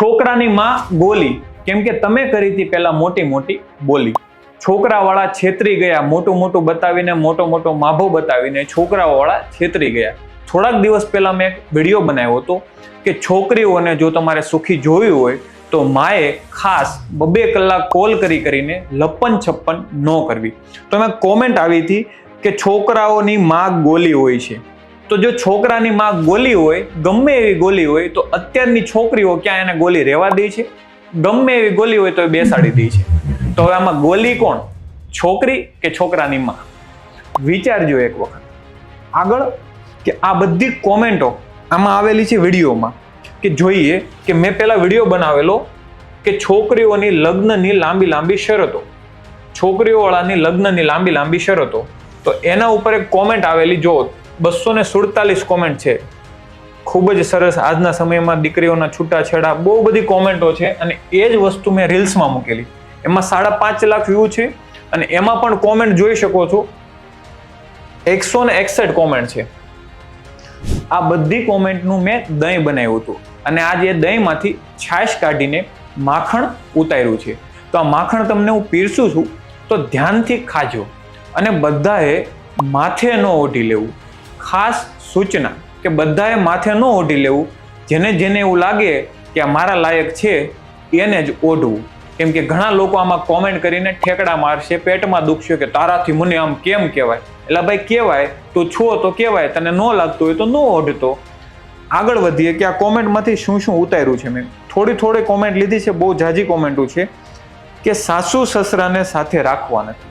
છોકરાની માં બોલી. કેમ કે તમે કરી હતી પેલા મોટી મોટી બોલી. છોકરાવાળા છેતરી ગયા, મોટું મોટું બતાવીને મોટો મોટો માભો બતાવીને છોકરાવાળા છેતરી ગયા. થોડાક દિવસ પહેલાં મેં એક વીડિયો બનાવ્યો હતો કે છોકરીઓને જો તમારે સુખી જોયું હોય તો માએ ખાસ બબે કલાક કોલ કરી કરીને લપન છપ્પન ન કરવી. તો મેં કોમેન્ટ આવી હતી કે છોકરાઓની માં ગોલી હોય છે. તો જો છોકરાની માં ગોલી હોય, ગમે એવી ગોલી હોય, તો અત્યારની છોકરીઓ ક્યાં એને ગોલી રહેવા દે છે? ગમે એવી ગોલી હોય તો એ બેસાડી દે છે. તો હવે આમાં ગોલી કોણ? છોકરી કે છોકરાની માં? વિચારજો એક વખત. આગળ કે આ બધી કોમેન્ટો આમાં આવેલી છે વિડીયોમાં કે જોઈએ કે મેં પહેલાં વીડિયો બનાવેલો કે છોકરીઓની લગ્નની લાંબી લાંબી શરતો. છોકરીઓવાળાની લગ્નની લાંબી લાંબી શરતો. તો એના ઉપર એક કોમેન્ટ આવેલી, જો બસો ને સુડતાલીસ કોમેન્ટ છે. ખૂબ જ સરસ આજના સમયમાં દીકરીઓના છૂટાછેડા, બહુ બધી કોમેન્ટો છે અને એ જ વસ્તુ મેં રીલ્સમાં મૂકેલી. એમાં સાડા પાંચ લાખ વ્યૂ છે અને એમાં પણ કોમેન્ટ જોઈ શકો છો. એકસો ને એકસઠ કોમેન્ટ છે. આ બધી કોમેન્ટનું મેં દહીં બનાવ્યું હતું અને આજે એ દહીંમાંથી છાશ કાઢીને માખણ ઉતાર્યું છે. તો આ માખણ તમને હું પીરસું છું, તો ધ્યાનથી ખાજો અને બધાએ માથે ન ઓઢી લેવું. ખાસ સૂચના કે બધાએ માથે ન ઓઢી લેવું. જેને જેને એવું લાગે કે આ મારા લાયક છે, એને જ ઓઢવું. કેમ કે ઘણા લોકો આમાં કોમેન્ટ કરીને ઠેકડા મારશે, પેટમાં દુખશે કે તારાથી મને આમ કેમ કહેવાય? એટલે ભાઈ કહેવાય, તો છો તો કહેવાય, તને ન લાગતું હોય તો ન ઓઢતો. આગળ વધીએ કે આ કોમેન્ટમાંથી શું શું ઉતાર્યું છે મેં. થોડી થોડી કોમેન્ટ લીધી છે, બહુ જાજી કોમેન્ટો છે, કે સાસુ સસરાને સાથે રાખવા નથી.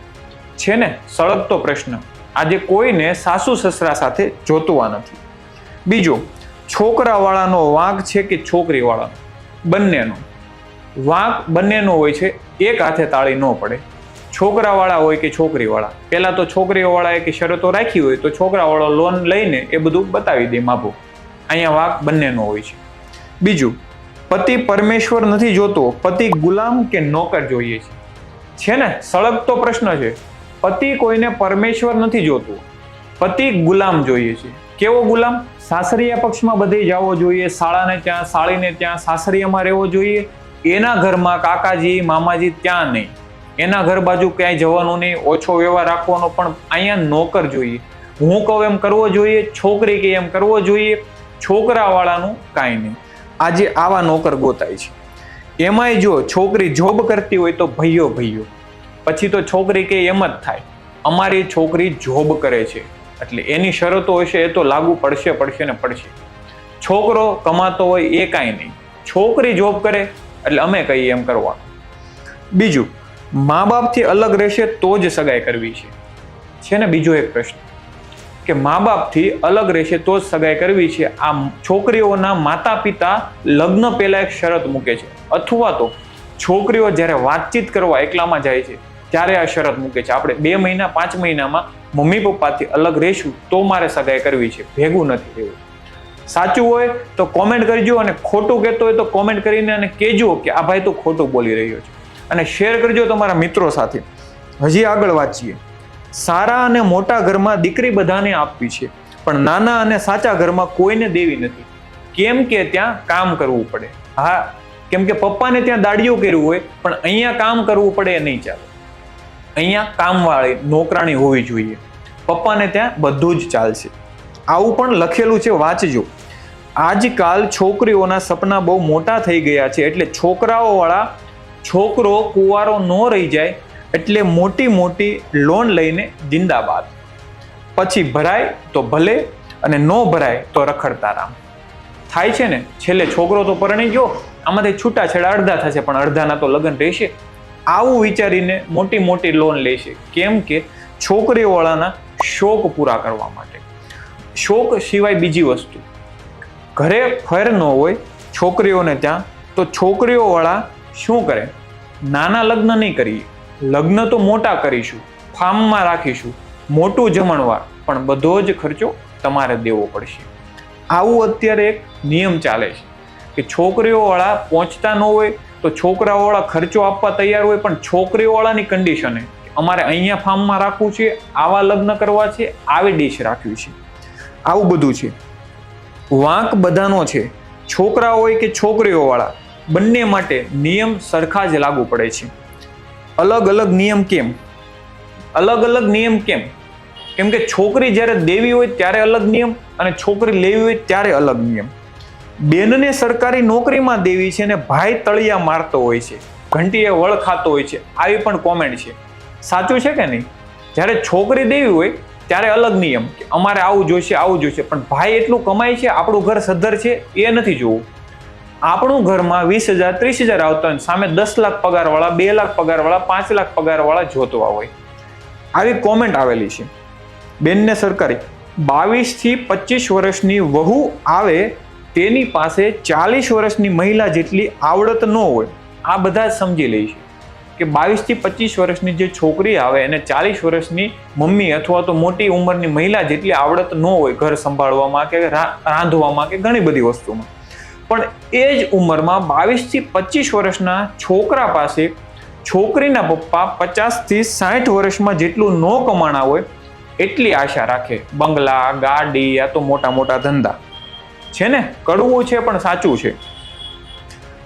છે ને? સળગતો પ્રશ્ન. આજે કોઈને સાસુ સસરા સાથે જોતવા નથી. બીજો, છોકરાવાળાનો વાંક છે કે છોકરીવાળાનો? બંનેનો. વાંક બંનેનો હોય છે, એક હાથે તાળી ન પડે. છોકરાવાળા હોય કે છોકરીવાળા? પહેલાં તો છોકરીઓવાળાએ કે શરતો રાખી હોય તો છોકરાવાળો લોન લઈને એ બધું બતાવી દે માભો. અહીંયા વાંક બંનેનો હોય છે. બીજું, પતિ પરમેશ્વર નથી જોતો, પતિ ગુલામ કે નોકર જોઈએ છે? છે ને? સળગતો પ્રશ્ન છે. પતિ કોઈને પરમેશ્વર નથી જોતું. પતિ ગુલામ જોઈએ છે. કેવો ગુલામ? સાસરીયા પક્ષમાં બધે જવો જોઈએ, શાળાને ત્યાં સાળીને ત્યાં, સાસરીયામાં રહેવો જોઈએ. એના ઘરમાં કાકાજી, મામાજી ત્યાં નહીં. એના ઘર બાજુ ક્યાંય જવાનું નહીં, ઓછો વ્યવહાર રાખવાનો પણ અહીંયા નોકર જોઈએ. હું કહું એમ કરવો જોઈએ, છોકરી કે એમ કરવો જોઈએ, છોકરાવાળાનું કાંઈ નહીં. આજે આવા નોકર ગોતાય છે. એમાંય જો છોકરી જોબ કરતી હોય તો ભૈયો ભૈયો. પછી તો છોકરી કે એમ જ થાય. અમારી છોકરી જોબ કરે છે. એટલે એની શરતો હશે એ તો લાગુ પડશે પડશે ને પડશે. છોકરો કમાતો હોય એ કાંઈ નહીં. છોકરી જોબ કરે, એટલે અમે કહીએ એમ કરવા. બીજું મા બાપથી અલગ રહેશે તો જ સગાઈ કરવી છે. છે ને બીજો એક પ્રશ્ન. કે મા બાપથી અલગ રહેશે તો જ સગાઈ કરવી છે. આ છોકરીઓના માતા પિતા લગ્ન પહેલાં એક શરત મૂકે છે. અથવા તો છોકરીઓ જ્યારે વાતચીત કરવા એકલામાં જાય છે ત્યારે આ શરત મૂકે છે. આપણે બે મહિના, પાંચ મહિનામાં મમ્મી પપ્પાથી અલગ રહીશું તો મારે સગાઈ કરવી છે. ભેગું નથી રહેવું. સાચું હોય તો કોમેન્ટ કરજો અને ખોટું કહેતો હોય તો કોમેન્ટ કરીને અને કહેજો કે આ ભાઈ તો ખોટું બોલી રહ્યો છે. અને શેર કરજો તમારા મિત્રો સાથે. હજી આગળ વાંચીએ. સારા અને મોટા ઘરમાં દીકરી બધાને આપવી છે, પણ નાના અને સાચા ઘરમાં કોઈને દેવી નથી. કેમ કે ત્યાં કામ કરવું પડે. હા, કેમ કે પપ્પાને ત્યાં દાડિયું કર્યું હોય, પણ અહીંયા કામ કરવું પડે એ નહીં ચાલે. અહીંયા કામવાળી નોકરાણી હોવી જોઈએ. પપ્પાને ત્યાં બધું જ ચાલશે. આવું પણ લખેલું છે, વાંચજો. આજકાલ છોકરીઓના સપના બહુ મોટા થઈ ગયા છે, એટલે છોકરાઓવાળા છોકરો કુંવારો ન રહી જાય, એટલે મોટી મોટી લોન લઈને જિંદાબાદ. પછી ભરાય તો ભલે અને ન ભરાય તો રખડતા રામ. થાય છે ને? છેલ્લે છોકરો તો પરણી ગયો. આમાંથી છૂટાછેડા અડધા થશે, પણ અડધાના તો લગ્ન રહેશે. આવું વિચારીને મોટી મોટી લોન લેશે કેમ કે છોકરીઓવાળાના શોખ પૂરા કરવા માટે. શોખ સિવાય બીજી વસ્તુ. ઘરે ફેર ન હોય છોકરીઓને ત્યાં, તો છોકરીઓવાળા શું કરે? નાના લગ્ન નહીં કરીએ. લગ્ન તો મોટા કરીશું, ફાર્મમાં રાખીશું, મોટું જમણવાર, પણ બધો જ ખર્ચો તમારે દેવો પડશે. આવું અત્યારે એક નિયમ ચાલે છે. કે છોકરીઓવાળા પહોંચતા ન હોય તો છોકરાઓવાળા ખર્ચો આપવા તૈયાર હોય, પણ છોકરીઓવાળાની કન્ડિશને અમારે અહીંયા ફાર્મમાં રાખવું છે, આવા લગ્ન કરવા છે, આવી ડીશ રાખવી છે. આવું બધું છે. વાંક બધાનો છે. છોકરા હોય કે છોકરીઓવાળા, બંને માટે નિયમ સરખા જ લાગુ પડે છે. અલગ અલગ નિયમ કેમ? અલગ અલગ નિયમ કેમ? કેમ કે છોકરી જ્યારે દેવી હોય ત્યારે અલગ નિયમ અને છોકરી લેવી હોય ત્યારે અલગ નિયમ. બેનને સરકારી નોકરીમાં દેવી છે અને ભાઈ તળિયા મારતો હોય છે. ઘંટીએ વળ ખાતો હોય છે. આવી પણ કોમેન્ટ છે. સાચું છે કે નહીં? જ્યારે છોકરી દેવી હોય, ત્યારે અલગ નિયમ કે અમારે આવું જોઈશે આવું જોઈશે. પણ ભાઈ એટલું કમાય છે, આપણું ઘર સદ્ધર છે, એ નથી જોવું. આપણું ઘરમાં વીસ હજાર, ત્રીસ હજાર આવતા હોય સામે દસ લાખ પગારવાળા, બે લાખ પગારવાળા, પાંચ લાખ પગારવાળા જોતવા હોય. આવી કોમેન્ટ આવેલી છે. બેનને સરકારી બાવીસથી પચીસ વર્ષની વહુ આવે તેની પાસે ચાલીસ વર્ષની મહિલા જેટલી આવડત ન હોય, આ બધા જ સમજી લે કે બાવીસથી પચીસ વર્ષની જે છોકરી આવે, એને ચાલીસ વર્ષની મમ્મી અથવા તો મોટી ઉંમરની મહિલા જેટલી આવડત ન હોય ઘર સંભાળવામાં કે રાંધવામાં કે ઘણી બધી વસ્તુમાં. પણ એ જ ઉંમરમાં બાવીસથી પચીસ વર્ષના છોકરા પાસે છોકરીના પપ્પા પચાસથી સાઠ વર્ષમાં જેટલું ન કમાણા હોય, એટલી આશા રાખે. બંગલા, ગાડી યા તો મોટા મોટા ધંધા. છે ને? કડવું છે પણ સાચું છે.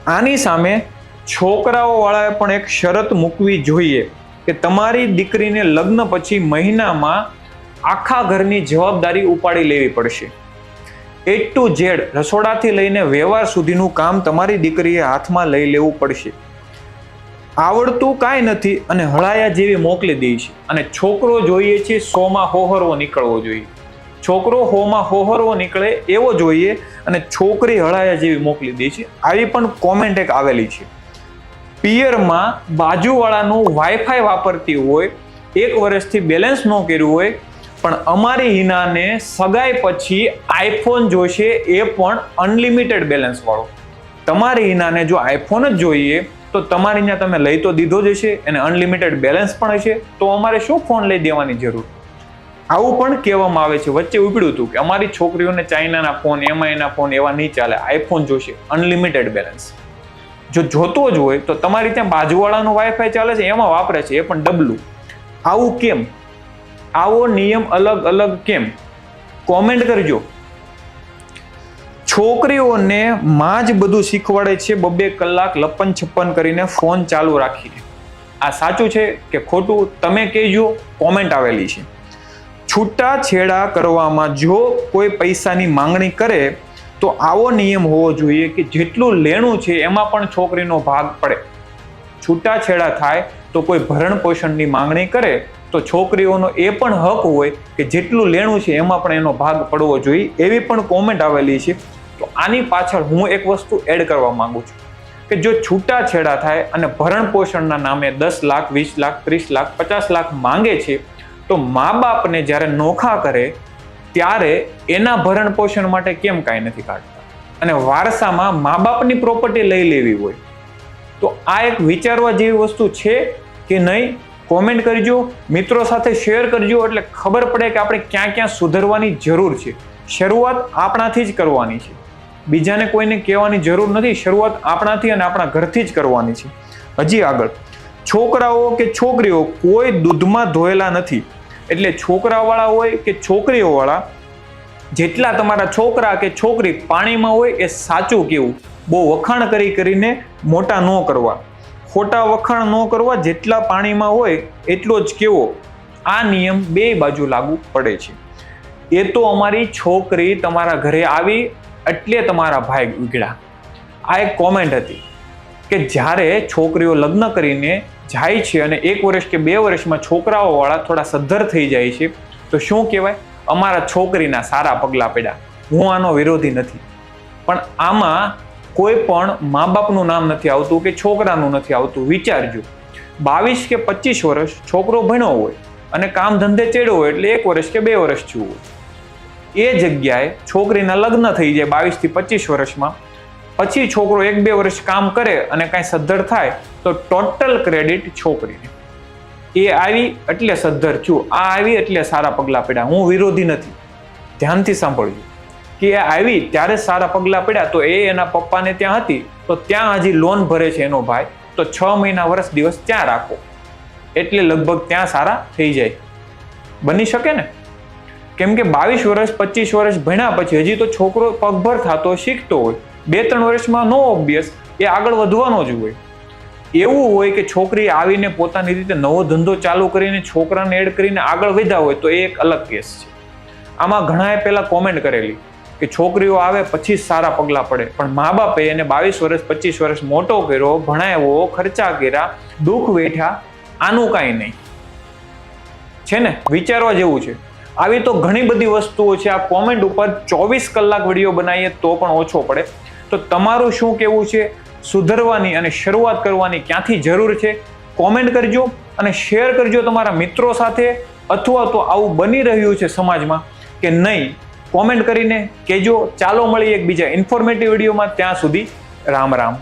આની સામે છોકરાઓ વાળાએ પણ એક શરત મૂકવી જોઈએ કે તમારી દીકરીને લગ્ન પછી મહિનામાં આખા ઘરની જવાબદારી ઉપાડી લેવી પડશે. એ ટુ ઝેડ રસોડાથી લઈને વ્યવહાર સુધીનું કામ તમારી દીકરીએ હાથમાં લઈ લેવું પડશે. આવડતું કાંઈ નથી અને હળાયા જેવી મોકલી દે છે. અને છોકરો જોઈએ છે, સોમાં હોહરવો નીકળવો જોઈએ. છોકરો હોમાં હોહરવો નીકળે એવો જોઈએ અને છોકરી હળાયા જેવી મોકલી દે છે. આવી પણ કોમેન્ટ એક આવેલી છે. પિયરમાં બાજુવાળાનું વાઈફાઈ વાપરતી હોય, એક વર્ષથી બેલેન્સ ન કર્યું હોય, પણ અમારી હિનાને સગાઈ પછી આઈફોન જોશે એ પણ અનલિમિટેડ બેલેન્સ વાળો. તમારી હિનાને જો આઈફોન જ જોઈએ, તો તમારી ત્યાં તમે લઈ તો દીધો જ હશે, અને અનલિમિટેડ બેલેન્સ પણ હશે, તો અમારે શું ફોન લઈ દેવાની જરૂર? આવું પણ કહેવામાં આવે છે. વચ્ચે ઉપડ્યું હતું કે અમારી છોકરીઓને ચાઇનાના ફોન, એમઆઈના ફોન એવા નહીં ચાલે. આઈફોન જોશે. Unlimited balance. જો જોતો જ હોય તો તમારી ત્યાં બાજુવાળાનું વાઈફાઈ ચાલે છે, એમાં વાપરે છે, એ પણ ડબલું. આવું કેમ? આવો નિયમ અલગ અલગ કેમ? કોમેન્ટ કરજો. છોકરીઓને માં જ બધું શીખવાડે છે, બબે કલાક લપન છપ્પન કરીને ફોન ચાલુ રાખીને. આ સાચું છે કે ખોટું? તમે કહેજો, કોમેન્ટ આવેલી છે. છૂટાછેડા કરવામાં જો કોઈ પૈસાની માંગણી કરે, તો આવો નિયમ હોવો જોઈએ કે જેટલું લેણું છે એમાં પણ છોકરીનો ભાગ પડે. છૂટાછેડા થાય તો કોઈ ભરણ પોષણની માંગણી કરે, તો છોકરીઓનો એ પણ હક હોય કે જેટલું લેણું છે એમાં પણ એનો ભાગ પડવો જોઈએ એવી પણ કોમેન્ટ આવેલી છે. તો આની પાછળ હું એક વસ્તુ એડ કરવા માંગુ છું કે જો છૂટાછેડા થાય અને ભરણ પોષણના નામે દસ લાખ, વીસ લાખ, ત્રીસ લાખ, પચાસ લાખ માંગે છે તો મા બાપને જ્યારે નોખા કરે, ત્યારે એના ભરણ પોષણ માટે કેમ કાંઈ નથી કાઢતા? અને વારસામાં મા બાપની પ્રોપર્ટી લઈ લેવી હોય, તો આ એક વિચારવા જેવી વસ્તુ છે કે નહીં? કોમેન્ટ કરજો, મિત્રો સાથે શેર કરજો, એટલે ખબર પડે કે આપણે ક્યાં ક્યાં સુધરવાની જરૂર છે. શરૂઆત આપણાથી જ કરવાની છે. બીજાને કોઈને કહેવાની જરૂર નથી, શરૂઆત આપણાથી અને આપણા ઘરથી જ કરવાની છે. હજી આગળ. છોકરાઓ કે છોકરીઓ કોઈ દૂધમાં ધોયેલા નથી. એટલે છોકરાવાળા હોય કે છોકરીઓવાળા, જેટલા તમારા છોકરા કે છોકરી પાણીમાં હોય એ સાચું કેવું? બહુ વખાણ કરી કરીને મોટા ન કરવા. ખોટા વખાણ ન કરવા, જેટલા પાણીમાં હોય એટલો જ કેવો? આ નિયમ બે બાજુ લાગુ પડે છે. એ તો અમારી છોકરી તમારા ઘરે આવી એટલે તમારા ભાઈ ઉગડ્યા આ એક કોમેન્ટ હતી કે જ્યારે છોકરીઓ લગ્ન કરીને જાય છે અને એક વર્ષ કે બે વર્ષમાં છોકરાઓવાળા થોડા સદ્ધર થઈ જાય છે, તો શું કહેવાય? અમારા છોકરીના સારા પગલાં પડ્યા. હું આનો વિરોધી નથી. પણ આમાં કોઈ પણ મા બાપનું નામ નથી આવતું કે છોકરાનું નથી આવતું, વિચારજો. બાવીસ કે પચીસ વર્ષ છોકરો ભણ્યો હોય અને કામ ધંધે ચડ્યો હોય એટલે એક વર્ષ કે બે વર્ષ જેવું હોય. એ જગ્યાએ છોકરીના લગ્ન થઈ જાય બાવીસથી પચીસ વર્ષમાં. પછી છોકરો એક બે વર્ષ કામ કરે અને કાંઈ સદ્ધર થાય, તો ટોટલ ક્રેડિટ છોકરીને. એ આવી એટલે સદ્ધર છું. આ આવી એટલે સારા પગલાં પડ્યા. હું વિરોધી નથી. ધ્યાનથી સાંભળજો. કે એ આવી ત્યારે સારા પગલાં પડ્યા તો એ એના પપ્પાને ત્યાં હતી, તો ત્યાં હજી લોન ભરે છે એનો ભાઈ. તો છ મહિના વર્ષ દિવસ ત્યાં રાખો. એટલે લગભગ ત્યાં સારા થઈ જાય. બની શકે ને? કેમ કે બાવીસ વર્ષ, પચીસ વર્ષ ભણ્યા પછી હજી તો છોકરો પગભર થતો, શીખતો હોય. બે ત્રણ વર્ષમાં નો ઓબ્વિયસ એ આગળ વધવાનો જ હોય. એવું હોય કે છોકરી આવીને પોતાની રીતે નવો ધંધો ચાલુ કરીને છોકરાને એડ કરીને આગળ વધ્યા હોય તો એ એક અલગ કેસ છે. આમાં ઘણાએ પહેલાં કોમેન્ટ કરેલી કે છોકરીઓ આવે પછી સારા પગલાં પડે. પણ મા બાપે એને બાવીસ વર્ષ, પચીસ વર્ષ મોટો કર્યો, ભણાવ્યો, ખર્ચા કર્યા, દુઃખ વેઠ્યા, આનું કાંઈ નહીં. છે ને? વિચારવા જેવું છે. આવી તો ઘણી બધી વસ્તુઓ છે. આ કોમેન્ટ ઉપર ચોવીસ કલાક વીડિયો બનાવીએ તો પણ ઓછો પડે. તો તમારું શું કેવું છે? સુધરવાની અને શરૂઆત કરવાની ક્યાંથી જરૂર છે? કોમેન્ટ કરજો અને શેર કરજો તમારા મિત્રો સાથે અથવા તો આવું બની રહ્યું છે સમાજમાં કે નહીં? કોમેન્ટ કરીને કહેજો. ચાલો મળીએ એક બીજા ઇન્ફોર્મેટિવ વિડીયોમાં ત્યાં સુધી રામ રામ.